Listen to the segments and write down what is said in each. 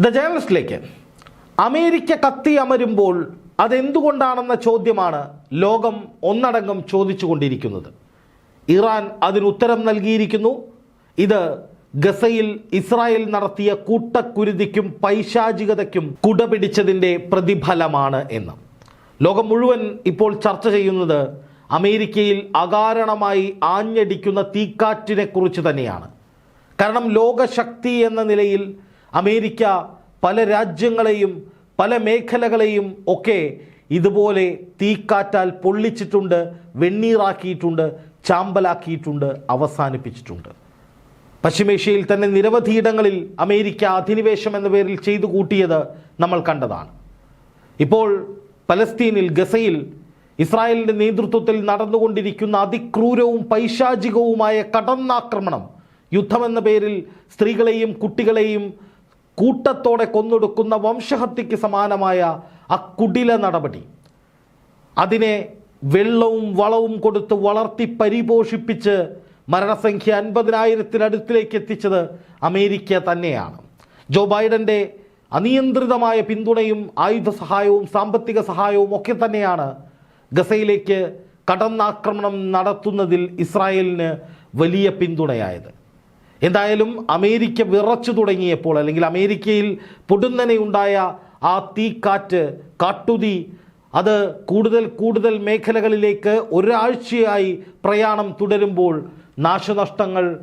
The ജേണലിസ്റ്റിലേക്ക് America കത്തി അമരുമ്പോൾ അതെന്തുകൊണ്ടാണെന്ന ചോദ്യമാണ് ലോകം ഒന്നടങ്കം ചോദിച്ചുകൊണ്ടിരിക്കുന്നത്. ഇറാൻ അതിന് ഉത്തരം നൽകിയിരിക്കുന്നു. ഇത് ഗസയിൽ ഇസ്രായേൽ നടത്തിയ കൂട്ടക്കുരുതിക്കും പൈശാചികതയ്ക്കും കുടപിടിച്ചതിന്റെ പ്രതിഫലമാണ് എന്ന്. ലോകം മുഴുവൻ ഇപ്പോൾ ചർച്ച ചെയ്യുന്നത് അമേരിക്കയിൽ അകാരണമായി ആഞ്ഞടിക്കുന്ന തീക്കാറ്റിനെക്കുറിച്ച് തന്നെയാണ്. കാരണം ലോകശക്തി എന്ന നിലയിൽ അമേരിക്ക പല രാജ്യങ്ങളെയും പല മേഖലകളെയും ഒക്കെ ഇതുപോലെ തീക്കാറ്റാൽ പൊള്ളിച്ചിട്ടുണ്ട് വെണ്ണീറാക്കിയിട്ടുണ്ട് ചാമ്പലാക്കിയിട്ടുണ്ട് അവസാനിപ്പിച്ചിട്ടുണ്ട്. പശ്ചിമേഷ്യയിൽ തന്നെ നിരവധിയിടങ്ങളിൽ അമേരിക്ക അധിനിവേശം എന്ന പേരിൽ ചെയ്തു കൂട്ടിയത് നമ്മൾ കണ്ടതാണ്. ഇപ്പോൾ പലസ്തീനിൽ ഗസയിൽ ഇസ്രായേലിന്റെ നേതൃത്വത്തിൽ നടന്നുകൊണ്ടിരിക്കുന്ന അതിക്രൂരവും പൈശാചികവുമായ കടന്നാക്രമണം യുദ്ധമെന്ന പേരിൽ സ്ത്രീകളെയും കുട്ടികളെയും കൂട്ടത്തോടെ കൊന്നൊടുക്കുന്ന വംശഹത്യയ്ക്ക് സമാനമായ ആ കുടില നടപടി. അതിനെ വെള്ളവും വളവും കൊടുത്ത് വളർത്തി പരിപോഷിപ്പിച്ച് മരണസംഖ്യ അൻപതിനായിരത്തിനടുത്തിലേക്ക് എത്തിച്ചത് അമേരിക്ക തന്നെയാണ്. ജോ ബൈഡന്റെ അനിയന്ത്രിതമായ പിന്തുണയും ആയുധ സഹായവും സാമ്പത്തിക സഹായവും ഒക്കെ തന്നെയാണ് ഗസയിലേക്ക് കടന്നാക്രമണം നടത്തുന്നതിൽ ഇസ്രായേലിന് വലിയ പിന്തുണയായത്. എന്തായാലും അമേരിക്ക വിറച്ചു തുടങ്ങിയപ്പോൾ അല്ലെങ്കിൽ അമേരിക്കയിൽ പൊടുന്നനെയുണ്ടായ ആ തീക്കാറ്റ് കാട്ടുതീ അത് കൂടുതൽ കൂടുതൽ മേഖലകളിലേക്ക് ഒരാഴ്ചയായി പ്രയാണം തുടരുമ്പോൾ നാശനഷ്ടങ്ങൾ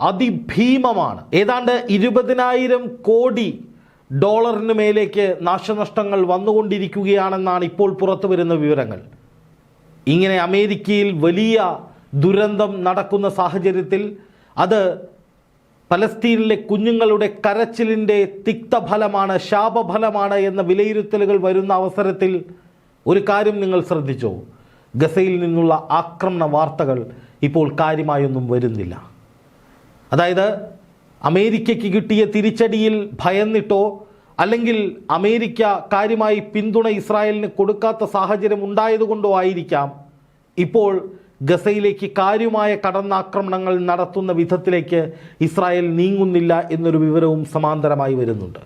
അതിഭീമമാണ്. ഏതാണ്ട് ഇരുപതിനായിരം കോടി ഡോളറിന് മേലേക്ക് നാശനഷ്ടങ്ങൾ വന്നുകൊണ്ടിരിക്കുകയാണെന്നാണ് ഇപ്പോൾ പുറത്തു വരുന്ന വിവരങ്ങൾ. ഇങ്ങനെ അമേരിക്കയിൽ വലിയ ദുരന്തം നടക്കുന്ന സാഹചര്യത്തിൽ അത് പലസ്തീനിലെ കുഞ്ഞുങ്ങളുടെ കരച്ചിലിന്റെ തിക്തഫലമാണ് ശാപഫലമാണ് എന്ന വിലയിരുത്തലുകൾ വരുന്ന അവസരത്തിൽ ഒരു കാര്യം നിങ്ങൾ ശ്രദ്ധിച്ചോ? ഗസയിൽ നിന്നുള്ള ആക്രമണ വാർത്തകൾ ഇപ്പോൾ കാര്യമായൊന്നും വരുന്നില്ല. അതായത് അമേരിക്കയ്ക്ക് കിട്ടിയ തിരിച്ചടിയിൽ ഭയന്നിട്ടോ അല്ലെങ്കിൽ അമേരിക്ക കാര്യമായി പിന്തുണ ഇസ്രായേലിന് കൊടുക്കാത്ത സാഹചര്യം ഉണ്ടായതുകൊണ്ടോ ആയിരിക്കാം. ഇപ്പോൾ ഗസയിലേക്ക് കാര്യമായ കടന്നാക്രമണങ്ങൾ നടത്തുന്ന വിധത്തിലേക്ക് ഇസ്രായേൽ നീങ്ങുന്നില്ല എന്നൊരു വിവരവും സമാന്തരമായി വരുന്നുണ്ട്.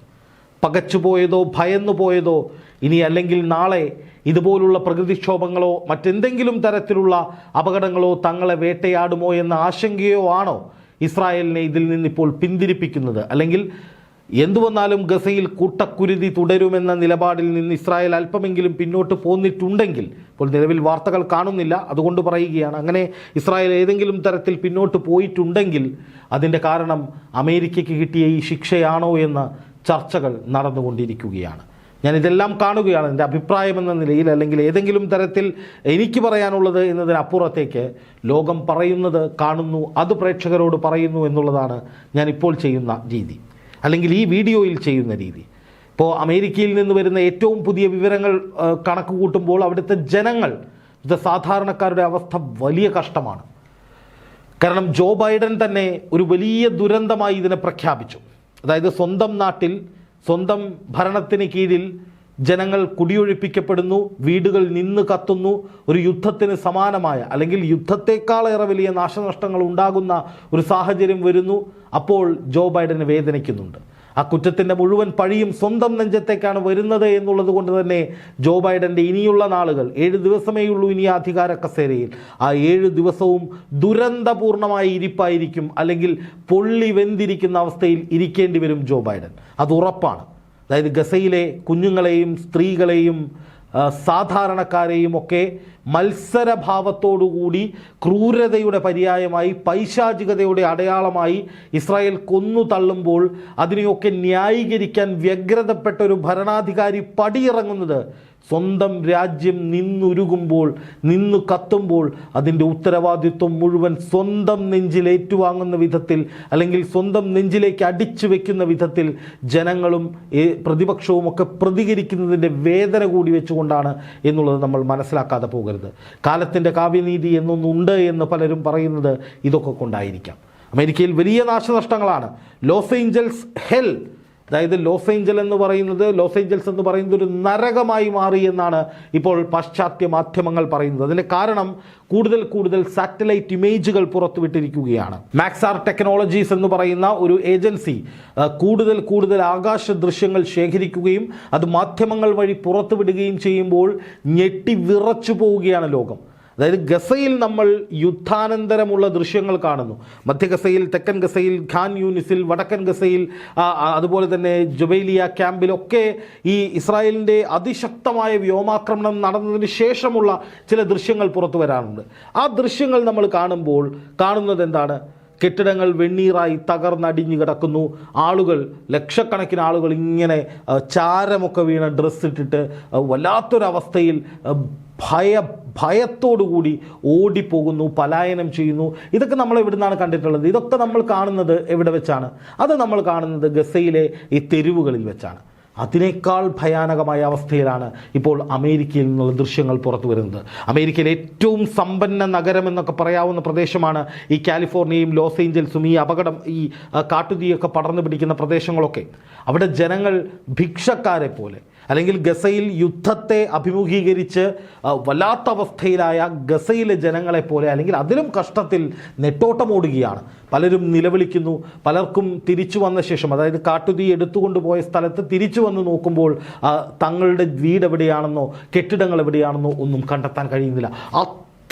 പകച്ചുപോയതോ ഭയന്നു പോയതോ ഇനി അല്ലെങ്കിൽ നാളെ ഇതുപോലുള്ള പ്രകൃതിക്ഷോഭങ്ങളോ മറ്റെന്തെങ്കിലും തരത്തിലുള്ള അപകടങ്ങളോ തങ്ങളെ വേട്ടയാടുമോ എന്ന ആശങ്കയോ ആണോ ഇസ്രായേലിനെ ഇതിൽ നിന്നിപ്പോൾ പിന്തിരിപ്പിക്കുന്നത്? അല്ലെങ്കിൽ എന്തുവന്നാലും ഗസയിൽ കൂട്ടക്കുരുതി തുടരുമെന്ന നിലപാടിൽ നിന്ന് ഇസ്രായേൽ അല്പമെങ്കിലും പിന്നോട്ട് പോന്നിട്ടുണ്ടെങ്കിൽ ഇപ്പോൾ നിലവിൽ വാർത്തകൾ കാണുന്നില്ല. അതുകൊണ്ട് പറയുകയാണ് അങ്ങനെ ഇസ്രായേൽ ഏതെങ്കിലും തരത്തിൽ പിന്നോട്ട് പോയിട്ടുണ്ടെങ്കിൽ അതിന്റെ കാരണം അമേരിക്കയ്ക്ക് കിട്ടിയ ഈ ശിക്ഷയാണോ എന്ന ചർച്ചകൾ നടന്നുകൊണ്ടിരിക്കുകയാണ്. ഞാൻ ഇതെല്ലാം കാണുകയാണ്. എന്റെ അഭിപ്രായം എന്ന നിലയിൽ അല്ലെങ്കിൽ ഏതെങ്കിലും തരത്തിൽ എനിക്ക് പറയാനുള്ളത് എന്നതിനപ്പുറത്തേക്ക് ലോകം പറയുന്നത് കാണുന്നു അത് പ്രേക്ഷകരോട് പറയുന്നു എന്നുള്ളതാണ് ഞാനിപ്പോൾ ചെയ്യുന്ന രീതി. അല്ലെങ്കിൽ ഈ വീഡിയോയിൽ ചെയ്യുന്ന രീതി. ഇപ്പോൾ അമേരിക്കയിൽ നിന്ന് വരുന്ന ഏറ്റവും പുതിയ വിവരങ്ങൾ കണക്ക് കൂട്ടുമ്പോൾ അവിടുത്തെ ജനങ്ങൾ ഇത് സാധാരണക്കാരുടെ അവസ്ഥ വലിയ കഷ്ടമാണ്. കാരണം ജോ ബൈഡൻ തന്നെ ഒരു വലിയ ദുരന്തമായി ഇതിനെ പ്രഖ്യാപിച്ചു. അതായത് സ്വന്തം നാട്ടിൽ സ്വന്തം ഭരണത്തിന് കീഴിൽ ജനങ്ങൾ കുടിയൊഴിപ്പിക്കപ്പെടുന്നു വീടുകൾ നിന്ന് കത്തുന്നു ഒരു യുദ്ധത്തിന് സമാനമായ അല്ലെങ്കിൽ യുദ്ധത്തെക്കാളേറെ വലിയ നാശനഷ്ടങ്ങൾ ഉണ്ടാകുന്ന ഒരു സാഹചര്യം വരുന്നു. അപ്പോൾ ജോ ബൈഡന് വേദനിക്കുന്നുണ്ട്. ആ കുറ്റത്തിന്റെ മുഴുവൻ പഴിയും സ്വന്തം നെഞ്ചത്തേക്കാണ് വരുന്നത് എന്നുള്ളത് കൊണ്ട് തന്നെ ജോ ബൈഡന്റെ ഇനിയുള്ള നാളുകൾ ഏഴ് ദിവസമേ ഉള്ളൂ ഇനി അധികാര കസേരയിൽ. ആ ഏഴ് ദിവസവും ദുരന്തപൂർണമായ ഇരിപ്പായിരിക്കും അല്ലെങ്കിൽ പൊള്ളി വെന്തിരിക്കുന്ന അവസ്ഥയിൽ ഇരിക്കേണ്ടി വരും ജോ ബൈഡൻ. അത് ഉറപ്പാണ്. അതായത് ഗസയിലെ കുഞ്ഞുങ്ങളെയും സ്ത്രീകളെയും സാധാരണക്കാരെയും ഒക്കെ മത്സരഭാവത്തോടുകൂടി ക്രൂരതയുടെ പര്യായമായി പൈശാചികതയുടെ അടയാളമായി ഇസ്രായേൽ കൊന്നു തള്ളുമ്പോൾ അതിനെയൊക്കെ ന്യായീകരിക്കാൻ വ്യഗ്രതപ്പെട്ട ഒരു ഭരണാധികാരി പടിയിറങ്ങുന്നത് സ്വന്തം രാജ്യം നിന്നുരുകുമ്പോൾ നിന്നു കത്തുമ്പോൾ അതിന്റെ ഉത്തരവാദിത്വം മുഴുവൻ സ്വന്തം നെഞ്ചിൽ ഏറ്റുവാങ്ങുന്ന വിധത്തിൽ അല്ലെങ്കിൽ സ്വന്തം നെഞ്ചിലേക്ക് അടിച്ചു വെക്കുന്ന വിധത്തിൽ ജനങ്ങളും പ്രതിപക്ഷവും ഒക്കെ പ്രതികരിക്കുന്നതിന്റെ വേദന കൂടി വെച്ചുകൊണ്ടാണ് എന്നുള്ളത് നമ്മൾ മനസ്സിലാക്കാതെ പോകരുത്. കാലത്തിന്റെ കാവ്യനീതി എന്നൊന്നുണ്ട് എന്ന് പലരും പറയുന്നത് ഇതൊക്കെ കൊണ്ടായിരിക്കാം. അമേരിക്കയിൽ വലിയ നാശനഷ്ടങ്ങളാണ്. ലോസ് ഏഞ്ചൽസ് ഹെൽ അതായത് ലോസ് ഏഞ്ചൽ എന്ന് പറയുന്നത് ലോസ് ഏഞ്ചൽസ് എന്ന് പറയുന്നത് ഒരു നരകമായി മാറി എന്നാണ് ഇപ്പോൾ പാശ്ചാത്യ മാധ്യമങ്ങൾ പറയുന്നത്. അതിന് കാരണം കൂടുതൽ കൂടുതൽ സാറ്റലൈറ്റ് ഇമേജുകൾ പുറത്തുവിട്ടിരിക്കുകയാണ്. മാക്സാർ ടെക്നോളജീസ് എന്ന് പറയുന്ന ഒരു ഏജൻസി കൂടുതൽ കൂടുതൽ ആകാശ ദൃശ്യങ്ങൾ ശേഖരിക്കുകയും അത് മാധ്യമങ്ങൾ വഴി പുറത്തുവിടുകയും ചെയ്യുമ്പോൾ ഞെട്ടി വിറച്ചു പോവുകയാണ് ലോകം. അതായത് ഗസയിൽ നമ്മൾ യുദ്ധാനന്തരമുള്ള ദൃശ്യങ്ങൾ കാണുന്നു. മധ്യ ഗസയിൽ തെക്കൻ ഗസയിൽ ഖാൻ യൂനിസിൽ വടക്കൻ ഗസയിൽ അതുപോലെ തന്നെ ജുബൈലിയ ക്യാമ്പിലൊക്കെ ഈ ഇസ്രായേലിന്റെ അതിശക്തമായ വ്യോമാക്രമണം നടന്നതിന് ശേഷമുള്ള ചില ദൃശ്യങ്ങൾ പുറത്തു വരാറുണ്ട്. ആ ദൃശ്യങ്ങൾ നമ്മൾ കാണുമ്പോൾ കാണുന്നത് എന്താണ്? കെട്ടിടങ്ങൾ വെണ്ണീറായി തകർന്നടിഞ്ഞു കിടക്കുന്നു. ആളുകൾ ലക്ഷക്കണക്കിന് ആളുകൾ ഇങ്ങനെ ചാരമൊക്കെ വീണ ഡ്രസ്സ് ഇട്ടിട്ട് വല്ലാത്തൊരവസ്ഥയിൽ ഭയ ഭയത്തോടുകൂടി ഓടിപ്പോകുന്നു പലായനം ചെയ്യുന്നു. ഇതൊക്കെ നമ്മൾ എവിടെ നിന്നാണ് കണ്ടിട്ടുള്ളത്? ഇതൊക്കെ നമ്മൾ കാണുന്നത് എവിടെ വെച്ചാണ്? അത് നമ്മൾ കാണുന്നത് ഗസയിലെ ഈ തെരുവുകളിൽ വെച്ചാണ്. അതിനേക്കാൾ ഭയാനകമായ അവസ്ഥയിലാണ് ഇപ്പോൾ അമേരിക്കയിൽ നിന്നുള്ള ദൃശ്യങ്ങൾ പുറത്തു വരുന്നത്. അമേരിക്കയിലെ ഏറ്റവും സമ്പന്ന നഗരം എന്നൊക്കെ പറയാവുന്ന പ്രദേശമാണ് ഈ കാലിഫോർണിയയും ലോസ് ഏഞ്ചൽസും ഈ അപകടം ഈ കാട്ടുതീയൊക്കെ പടർന്നു പിടിക്കുന്ന പ്രദേശങ്ങളൊക്കെ. അവിടെ ജനങ്ങൾ ഭിക്ഷക്കാരെ പോലെ അല്ലെങ്കിൽ ഗസയിൽ യുദ്ധത്തെ അഭിമുഖീകരിച്ച് വല്ലാത്ത അവസ്ഥയിലായ ഗസയിലെ ജനങ്ങളെപ്പോലെ അല്ലെങ്കിൽ അതിലും കഷ്ടത്തിൽ നെട്ടോട്ടമോടുകയാണ്. പലരും നിലവിളിക്കുന്നു. പലർക്കും തിരിച്ചു വന്ന ശേഷം അതായത് കാട്ടുതീ എടുത്തുകൊണ്ടുപോയ സ്ഥലത്ത് തിരിച്ചു വന്ന് നോക്കുമ്പോൾ തങ്ങളുടെ വീട് എവിടെയാണെന്നോ കെട്ടിടങ്ങൾ എവിടെയാണെന്നോ ഒന്നും കണ്ടെത്താൻ കഴിയുന്നില്ല.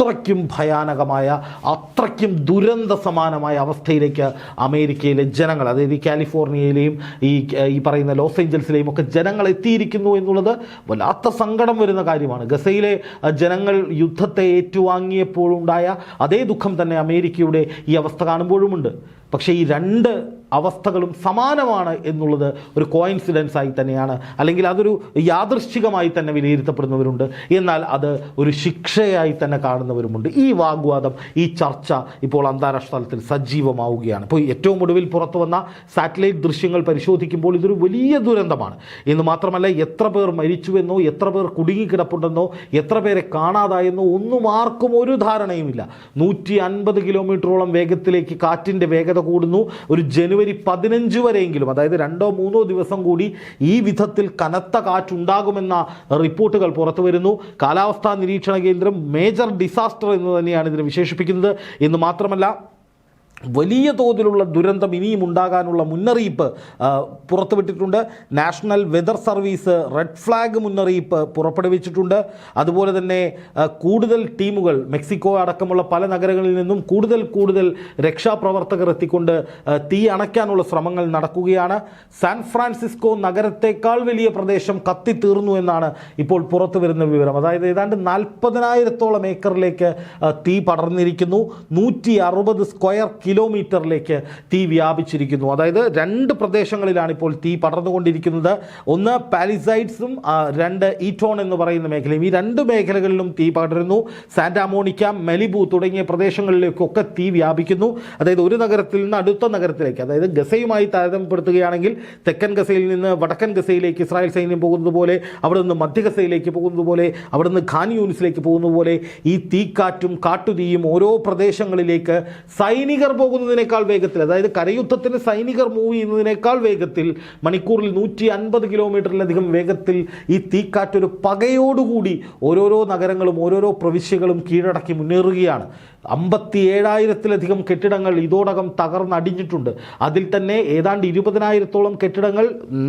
അത്രയ്ക്കും ഭയാനകമായ അത്രയ്ക്കും ദുരന്ത സമാനമായ അവസ്ഥയിലേക്ക് അമേരിക്കയിലെ ജനങ്ങൾ അതായത് ഈ കാലിഫോർണിയയിലെയും ഈ ഈ പറയുന്ന ലോസ് ഏഞ്ചൽസിലെയും ഒക്കെ ജനങ്ങൾ എത്തിയിരിക്കുന്നു എന്നുള്ളത് വല്ലാത്ത സങ്കടം വരുന്ന കാര്യമാണ്. ഗസയിലെ ജനങ്ങൾ യുദ്ധത്തെ ഏറ്റുവാങ്ങിയപ്പോഴുണ്ടായ അതേ ദുഃഖം തന്നെ അമേരിക്കയുടെ ഈ അവസ്ഥ കാണുമ്പോഴുമുണ്ട്. പക്ഷേ ഈ രണ്ട് അവസ്ഥകളും സമാനമാണ് എന്നുള്ളത് ഒരു കോയിൻസിഡൻസ് ആയി തന്നെയാണ്. അല്ലെങ്കിൽ അതൊരു യാദൃശ്ചികമായി തന്നെ വിലയിരുത്തപ്പെടുന്നവരുണ്ട്. എന്നാൽ അത് ഒരു ശിക്ഷയായി തന്നെ കാണുന്നവരുമുണ്ട്. ഈ വാഗ്വാദം ഈ ചർച്ച ഇപ്പോൾ അന്താരാഷ്ട്ര തലത്തിൽ സജീവമാവുകയാണ്. ഇപ്പോൾ ഏറ്റവും ഒടുവിൽ പുറത്തു വന്ന സാറ്റലൈറ്റ് ദൃശ്യങ്ങൾ പരിശോധിക്കുമ്പോൾ ഇതൊരു വലിയ ദുരന്തമാണ്. എന്ന് മാത്രമല്ല എത്ര പേർ മരിച്ചുവെന്നോ എത്ര പേർ കുടുങ്ങിക്കിടപ്പുണ്ടെന്നോ എത്ര പേരെ കാണാതായെന്നോ ഒന്നും ആർക്കും ഒരു ധാരണയുമില്ല. നൂറ്റി അൻപത് കിലോമീറ്ററോളം വേഗത്തിലേക്ക് കാറ്റിന്റെ വേഗത കൂടുന്നു. ഒരു ജനുവരി പതിനഞ്ച് വരെയെങ്കിലും അതായത് രണ്ടോ മൂന്നോ ദിവസം കൂടി ഈ വിധത്തിൽ കനത്ത കാറ്റുണ്ടാകുമെന്ന റിപ്പോർട്ടുകൾ പുറത്തു വരുന്നു. കാലാവസ്ഥാ നിരീക്ഷണ കേന്ദ്രം മേജർ ഡിസാസ്റ്റർ എന്ന് തന്നെയാണ് ഇതിനെ വിശേഷിപ്പിക്കുന്നത്. എന്ന് മാത്രമല്ല വലിയ തോതിലുള്ള ദുരന്തം ഇനിയും ഉണ്ടാകാനുള്ള മുന്നറിയിപ്പ് പുറത്തുവിട്ടിട്ടുണ്ട്. National weather service red flag മുന്നറിയിപ്പ് പുറപ്പെടുവിച്ചിട്ടുണ്ട്. അതുപോലെ തന്നെ കൂടുതൽ ടീമുകൾ മെക്സിക്കോ അടക്കമുള്ള പല നഗരങ്ങളിൽ നിന്നും കൂടുതൽ കൂടുതൽ രക്ഷാപ്രവർത്തകർ എത്തിക്കൊണ്ട് തീ അണയ്ക്കാനുള്ള ശ്രമങ്ങൾ നടക്കുകയാണ്. സാൻ ഫ്രാൻസിസ്കോ നഗരത്തേക്കാൾ വലിയ പ്രദേശം കത്തിത്തീർന്നു എന്നാണ് ഇപ്പോൾ പുറത്തു വരുന്ന വിവരം. അതായത് ഏതാണ്ട് നാൽപ്പതിനായിരത്തോളം ഏക്കറിലേക്ക് തീ പടർന്നിരിക്കുന്നു. നൂറ്റി സ്ക്വയർ കിലോമീറ്ററിലേക്ക് തീ വ്യാപിച്ചിരിക്കുന്നു. അതായത് രണ്ട് പ്രദേശങ്ങളിലാണ് ഇപ്പോൾ തീ പടർന്നുകൊണ്ടിരിക്കുന്നത്. ഒന്ന് പാലിസൈഡ്സും രണ്ട് ഈറ്റോൺ എന്ന് പറയുന്ന മേഖലയും. ഈ രണ്ട് മേഖലകളിലും തീ പടരുന്നു. സാന്റാമോണിക്ക മെലിബു തുടങ്ങിയ പ്രദേശങ്ങളിലേക്കൊക്കെ തീ വ്യാപിക്കുന്നു. അതായത് ഒരു നഗരത്തിൽ നിന്ന് അടുത്ത നഗരത്തിലേക്ക് അതായത് ഗസയുമായി താരതമ്യപ്പെടുത്തുകയാണെങ്കിൽ തെക്കൻ ഗസയിൽ നിന്ന് വടക്കൻ ഗസയിലേക്ക് ഇസ്രായേൽ സൈന്യം പോകുന്നത് പോലെ അവിടെ നിന്ന് മധ്യ ഗസയിലേക്ക് പോകുന്നത് പോലെ അവിടെ നിന്ന് ഖാൻ യൂണിസിലേക്ക് പോകുന്നത് പോലെ ഈ തീക്കാറ്റും കാട്ടുതീയും ഓരോ പ്രദേശങ്ങളിലേക്ക് സൈനികർ പോകുന്നതിനേക്കാൾ വേഗത്തിൽ അതായത് കരയുദ്ധത്തിന് സൈനികർ മൂവ് ചെയ്യുന്നതിനേക്കാൾ വേഗത്തിൽ മണിക്കൂറിൽ നൂറ്റി അൻപത് കിലോമീറ്ററിലധികം വേഗത്തിൽ ഈ തീക്കാറ്റൊരു പകയോടുകൂടി ഓരോരോ നഗരങ്ങളും ഓരോരോ പ്രവിശ്യകളും കീഴടക്കി മുന്നേറുകയാണ്. അമ്പത്തി ഏഴായിരത്തിലധികം കെട്ടിടങ്ങൾ ഇതോടകം തകർന്നടിഞ്ഞിട്ടുണ്ട്. അതിൽ തന്നെ ഏതാണ്ട് ഇരുപതിനായിരത്തോളം കെട്ടിടങ്ങൾ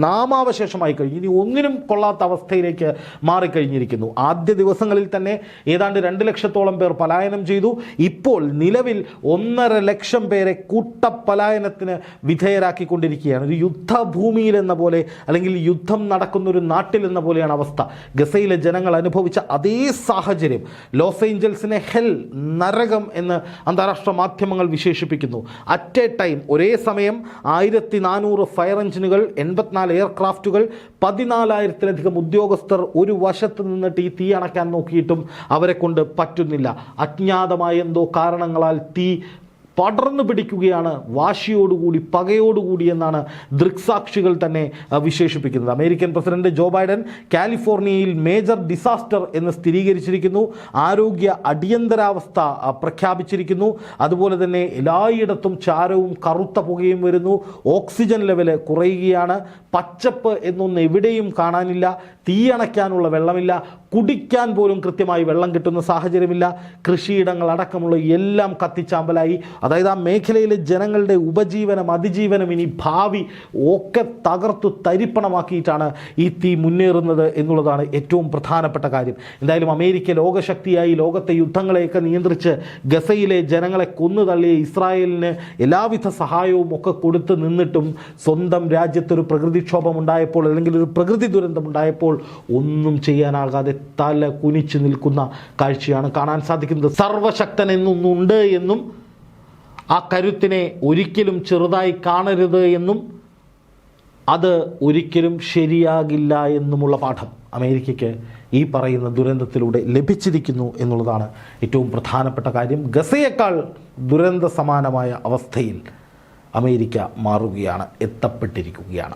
നാമാവശേഷമായി കഴിഞ്ഞു. ഇനി ഒന്നിനും കൊള്ളാത്ത അവസ്ഥയിലേക്ക് മാറിക്കഴിഞ്ഞിരിക്കുന്നു. ആദ്യ ദിവസങ്ങളിൽ തന്നെ ഏതാണ്ട് രണ്ട് ലക്ഷത്തോളം പേർ പലായനം ചെയ്തു. ഇപ്പോൾ നിലവിൽ ഒന്നര ലക്ഷം പേരെ കൂട്ടപ്പലായനത്തിന് വിധേയരാക്കിക്കൊണ്ടിരിക്കുകയാണ്. ഒരു യുദ്ധഭൂമിയിൽ എന്ന പോലെ അല്ലെങ്കിൽ യുദ്ധം നടക്കുന്ന ഒരു നാട്ടിൽ എന്ന പോലെയാണ് അവസ്ഥ. ഗസയിലെ ജനങ്ങൾ അനുഭവിച്ച അതേ സാഹചര്യം. ലോസ് ഏഞ്ചൽസിനെ ഹെൽ നരകം എന്ന് അന്താരാഷ്ട്ര മാധ്യമങ്ങൾ വിശേഷിപ്പിക്കുന്നു. അറ്റ് എ ടൈം ഒരേ സമയം ആയിരത്തി നാനൂറ് ഫയർ എഞ്ചിനുകൾ എൺപത്തിനാല് എയർക്രാഫ്റ്റുകൾ പതിനാലായിരത്തിലധികം ഉദ്യോഗസ്ഥർ ഒരു വശത്ത് നിന്നിട്ട് ഈ തീ അണക്കാൻ നോക്കിയിട്ടും അവരെ കൊണ്ട് പറ്റുന്നില്ല. അജ്ഞാതമായ എന്തോ കാരണങ്ങളാൽ തീ പടർന്നു പിടിക്കുകയാണ്. വാശിയോടുകൂടി പകയോടുകൂടി എന്നാണ് ദൃക്സാക്ഷികൾ തന്നെ വിശേഷിപ്പിക്കുന്നത്. അമേരിക്കൻ പ്രസിഡന്റ് ജോ ബൈഡൻ കാലിഫോർണിയയിൽ മേജർ ഡിസാസ്റ്റർ എന്ന് സ്ഥിരീകരിച്ചിരിക്കുന്നു. ആരോഗ്യ അടിയന്തരാവസ്ഥ പ്രഖ്യാപിച്ചിരിക്കുന്നു. അതുപോലെ തന്നെ എല്ലായിടത്തും ചാരവും കറുത്ത പുകയും വരുന്നു. ഓക്സിജൻ ലെവൽ കുറയുകയാണ്. പച്ചപ്പ് എന്നൊന്ന് എവിടെയും കാണാനില്ല. തീയണയ്ക്കാനുള്ള വെള്ളമില്ല. കുടിക്കാൻ പോലും കൃത്യമായി വെള്ളം കിട്ടുന്ന സാഹചര്യമില്ല. കൃഷിയിടങ്ങൾ അടക്കമുള്ള എല്ലാം കത്തിച്ചാമ്പലായി. അതായത് ആ മേഖലയിലെ ജനങ്ങളുടെ ഉപജീവനം അതിജീവനം ഇനി ഭാവി ഒക്കെ തകർത്തു തരിപ്പണമാക്കിയിട്ടാണ് ഈ തീ മുന്നേറുന്നത് എന്നുള്ളതാണ് ഏറ്റവും പ്രധാനപ്പെട്ട കാര്യം. എന്തായാലും അമേരിക്ക ലോകശക്തിയായി ലോകത്തെ യുദ്ധങ്ങളെയൊക്കെ നിയന്ത്രിച്ച് ഗസയിലെ ജനങ്ങളെ കൊന്നു തള്ളിയ ഇസ്രായേലിന് എല്ലാവിധ സഹായവും ഒക്കെ കൊടുത്ത് നിന്നിട്ടും സ്വന്തം രാജ്യത്തൊരു പ്രകൃതിക്ഷോഭം ഉണ്ടായപ്പോൾ അല്ലെങ്കിൽ ഒരു പ്രകൃതി ദുരന്തം ഉണ്ടായപ്പോൾ ഒന്നും ചെയ്യാനാകാതെ തല കുനിച്ചു നിൽക്കുന്ന കാഴ്ചയാണ് കാണാൻ സാധിക്കുന്നത്. സർവശക്തൻ എന്നൊന്നുണ്ട് എന്നും ആ കരുത്തിനെ ഒരിക്കലും ചെറുതായി കാണരുത് എന്നും അത് ഒരിക്കലും ശരിയാകില്ല എന്നുമുള്ള പാഠം അമേരിക്കയ്ക്ക് ഈ പറയുന്ന ദുരന്തത്തിലൂടെ ലഭിച്ചിരിക്കുന്നു എന്നുള്ളതാണ് ഏറ്റവും പ്രധാനപ്പെട്ട കാര്യം. ഗസയേക്കാൾ ദുരന്ത സമാനമായ അവസ്ഥയിൽ അമേരിക്ക മാറുകയാണ് എത്തപ്പെട്ടിരിക്കുകയാണ്.